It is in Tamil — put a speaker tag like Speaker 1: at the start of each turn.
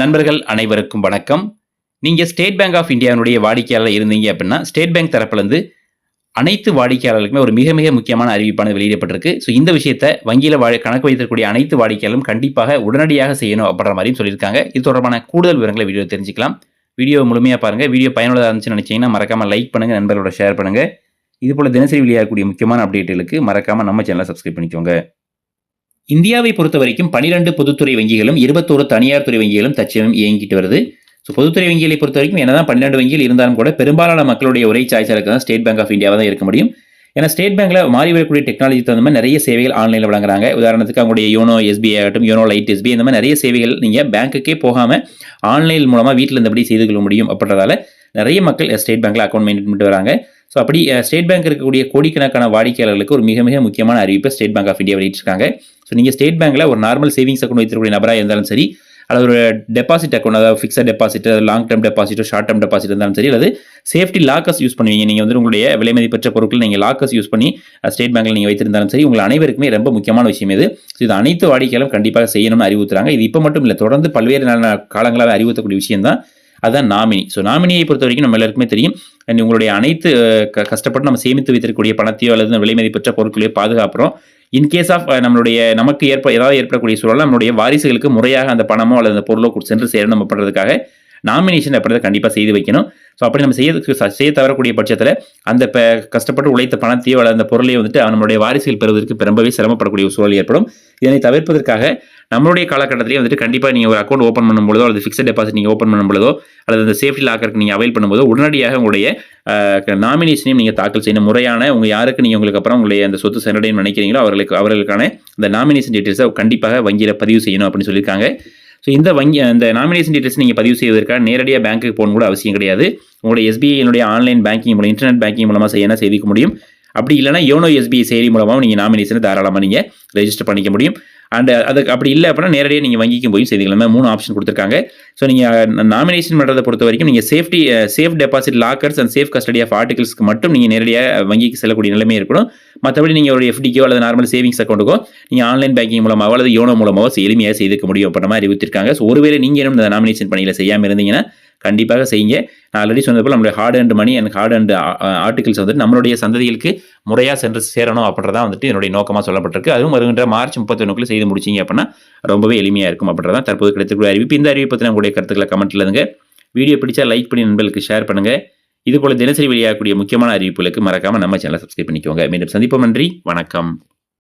Speaker 1: நண்பர்கள் அனைவருக்கும் வணக்கம். நீங்கள் ஸ்டேட் பேங்க் ஆஃப் இந்தியாவினுடைய வாடிக்கையாளர் இருந்தீங்க அப்படின்னா ஸ்டேட் பேங்க் தரப்புலேருந்து அனைத்து வாடிக்கையாளர்களுக்குமே ஒரு மிக மிக முக்கியமான அறிவிப்பானது வெளியிடப்பட்டிருக்கு. ஸோ இந்த விஷயத்தை வங்கியில் வா கணக்கு வைத்திருக்கக்கூடிய அனைத்து வாடிக்கையாளரும் கண்டிப்பாக உடனடியாக செய்யணும் அப்படின்ற மாதிரியும் சொல்லியிருக்காங்க. இது தொடர்பான கூடுதல் விவரங்களை வீடியோ தெரிஞ்சுக்கலாம். வீடியோ முழுமையாக பாருங்கள் வீடியோ பயனுள்ளதாக இருந்துச்சுன்னு நினச்சிங்கன்னா மறக்காமல் லைக் பண்ணுங்கள் நண்பர்களோட ஷேர் பண்ணுங்கள் இது போல் தினசரி வெளியாகக்கூடிய முக்கியமான அப்டேட்டுகளுக்கு மறக்காமல் நம்ம சேனலை சப்ஸ்கிரைப் பண்ணிக்கோங்க. இந்தியாவை பொறுத்த வரைக்கும் பனிரெண்டு பொதுத்துறை வங்கிகளும் இருபத்தோரு தனியார் துறை வங்கிகளும் தற்சமயம் இயங்கிட்டு வருது. ஸோ பொதுத்துறை வங்கிகளை பொறுத்த வரைக்கும் என்னதான் பன்னிரெண்டு வங்கிகள் இருந்தாலும் கூட பெரும்பாலான மக்களுடைய ஒரே சாய்ஸாக தான் ஸ்டேட் பேங்க் ஆஃப் இந்தியாவாக தான் இருக்க முடியும். ஏன்னா ஸ்டேட் பேங்க்ல மாறி வரக்கூடிய டெக்னாலஜி தகுந்த மாதிரி நிறைய சேவைகள் ஆன்லைனில் வழங்குறாங்க. உதாரணத்துக்கு அவங்களுடைய யோனோ எஸ்பிஐ ஆகட்டும் யோனோ லைட் எஸ்பிஐ இந்த மாதிரி நிறைய சேவைகள் நீங்கள் பேங்க்குக்கே போகாமல் ஆன்லைன் மூலமாக வீட்டில் இருந்தபடி செய்து கொள்ள முடியும் அப்படின்றதால நிறைய மக்கள் ஸ்டேட் பேங்க்ல அக்கௌண்ட் மெயின்டைன் பண்ணிட்டு வராங்க. ஸோ அப்படி ஸ்டேட் பேங்க் இருக்கக்கூடிய கோடிக்கணக்கான வாடிக்கையாளர்களுக்கு ஒரு மிக மிக முக்கியமான அறிவிப்பை ஸ்டேட் பேங்க் ஆஃப் இந்தியா வெளியிட்டிருக்காங்க. ஸோ நீங்கள் ஸ்டேட் பேங்க்கில் ஒரு நார்மல் சேவிங்ஸ் அக்கௌண்ட் வைத்திருக்கக்கூடிய நபராக இருந்தாலும் சரி அல்லது ஒரு டெபாசிட் அக்கௌண்ட் அதாவது ஃபிக்ஸட் டெபாசிட் லாங் டேர்ம் டெபாசிட்டோ ஷார்ட் டேர்ம் டெபாசிட் இருந்தாலும் சரி அல்லது சேஃப்டி லாக்கர்ஸ் யூஸ் பண்ணுவீங்க. நீங்கள் வந்து உங்களுடைய விலை மதிப்பற்ற பொருட்கள் நீங்கள் லாக்கர்ஸ் யூஸ் பண்ணி ஸ்டேட் பேங்க்கில் நீங்கள் வைத்திருந்தாலும் சரி உங்கள் அனைவருக்குமே ரொம்ப முக்கியமான விஷயம் இது. ஸோ இது அனைத்து வாடிக்கையாளரும் கண்டிப்பாக செய்யணும்னு அறிவுறுத்துறாங்க. இது இப்போ மட்டும் இல்லை தொடர்ந்து பல்வேறு காலங்களாக அறிவுறுத்தக்கூடிய விஷயம் தான் அதுதான் நாமினி. ஸோ நாமினியை பொறுத்த வரைக்கும் நம்ம எல்லாருக்குமே தெரியும். அண்ட் உங்களுடைய அனைத்து க- கஷ்டப்பட்டு நம்ம சேமித்து வைத்திருக்கக்கூடிய பணத்தையோ அல்லது விலை மதிப்பற்ற பொருட்களையோ பாதுகாப்புறோம் இன்கேஸ் ஆஃப் நம்மளுடைய நமக்கு ஏற்ப ஏதாவது ஏற்படக்கூடிய சூழல் நம்மளுடைய வாரிசுகளுக்கு முறையாக அந்த பணமோ அல்லது அந்த பொருளோ சென்று சேரணும் நம்ம பண்ணுறதுக்காக நாமினேஷன் அப்படின்றத கண்டிப்பாக செய்து வைக்கணும். ஸோ அப்படி நம்ம செய்யறதுக்கு செய்ய தவறக்கூடிய பட்சத்தில் அந்த இப்போ கஷ்டப்பட்டு உழைத்த பணத்தையோ அல்லது அந்த பொருளையோ வந்துட்டு நம்மளுடைய வாரிசுகள் பெறுவதற்கு ரொம்பவே சிரமப்படக்கூடிய ஒரு சூழல் ஏற்படும். இதனை தவிர்ப்பதற்காக நம்மளுடைய காலகட்டத்திலேயே வந்துட்டு கண்டிப்பாக நீங்கள் ஒரு அக்கௌண்ட் ஓப்பன் பண்ணும்பொழுதோ அல்லது ஃபிக்ஸட் டெபாசிட் நீங்கள் ஓப்பன் பண்ணும்பொழுதோ அல்லது அந்த சேஃப்டி லாக்கருக்கு நீங்கள் அவைல் பண்ணும்போதோ உடனடியாக உங்களுடைய நாமினேஷனையும் நீங்கள் தாக்கல் செய்யணும். முறையான உங்கள் யாருக்கு நீங்கள் உங்களுக்கு அப்புறம் உங்களுடைய அந்த சொத்து சென்றடையும் நினைக்கிறீங்களோ அவர்களுக்கு அவர்களுக்கான அந்த நாமினேஷன் டீட்டெயில்ஸை கண்டிப்பாக வங்கியில் பதிவு செய்யணும் அப்படின்னு சொல்லியிருக்காங்க. ஸோ இந்த வங்கி அந்த நாமினேஷன் டீட்டெயில்ஸ் நீங்கள் பதிவு செய்வதற்காக நேரடியாக பேங்க்குக்கு போகணும் கூட அவசியம் கிடையாது. உங்களுடைய எஸ்பிஐனுடைய ஆன்லைன் பேங்கிங் மூலம் இன்டர்நெட் பேங்கிங் மூலமாக செய்யணும் செய்திக்க முடியும்? அப்படி இல்லைனா யோனோ எஸ்பிஐ செயலி மூலமாக நீங்கள் நாமினேஷனை தாராளமாக நீங்கள் ரெஜிஸ்டர் பண்ணிக்க முடியும். அண்ட் அதுக்கு அப்படி இல்லை அப்படின்னா நேரடியாக நீங்கள் வங்கிக்கும் போய் செய்திக்கலாமே மூணு ஆப்ஷன் கொடுத்துருக்காங்க. ஸோ நீங்கள் நாமினேஷன் பண்ணுறதை பொறுத்த வரைக்கும் நீங்கள் safety safe deposit lockers and safe custody of ஆர்டிகல்ஸ்க்கு மட்டும் நீங்கள் நேரடியாக வங்கிக்கு செல்லக்கூடிய நிலைமை இருக்கணும். மற்றபடி நீங்கள் ஒரு எஃப்டிக்கோ அல்லது நார்மல் சேவிங்ஸ் அக்கௌண்ட்டுக்கோ நீங்கள் ஆன்லைன் பேங்கிங் மூலமாகவோ அல்லது யோனோ மூலமாகவோ எளிமையாக செய்துக்க முடியும் அப்படின்ற மாதிரி அறிவித்திருக்காங்க ஸோ ஒருவேளை நீங்கள் இன்னும் இந்த நாமினேஷன் பணியில் செய்யாமல் இருந்தீங்கன்னா கண்டிப்பாக செய்யுங்க. நான் ஆல்ரெடி சொன்னது போல் நம்மளுடைய heart and money and heart and articles வந்துட்டு நம்மளுடைய சந்ததிகளுக்கு முறையாக சென்று சேரணும் அப்படின்றதான் வந்துட்டு என்னுடைய நோக்கமாக சொல்லப்பட்டிருக்கு. அதுவும் வருகின்ற மார்ச் முப்பத்தொன்னுக்குள்ள செய்து முடிச்சிங்க அப்படின்னா ரொம்பவே எளிமையாக இருக்கும் அப்படின்றதான் தற்போது கிடைத்திருக்கிற அறிவிப்பு. இந்த அறிவிப்பு பற்றின உங்களுடைய கருத்துக்களை கமெண்ட்டில் இருங்க வீடியோ பிடிச்சா லைக் பண்ணி நண்பர்களுக்கு ஷேர் பண்ணுங்க. இதுபோல் தினசரி வெளியாகக்கூடிய முக்கியமான அறிவிப்புகளுக்கு மறக்காமல் நம்ம சேனலை சப்ஸ்கிரைப் பண்ணிக்கோங்க. மீண்டும் சந்திப்போம். நன்றி. வணக்கம்.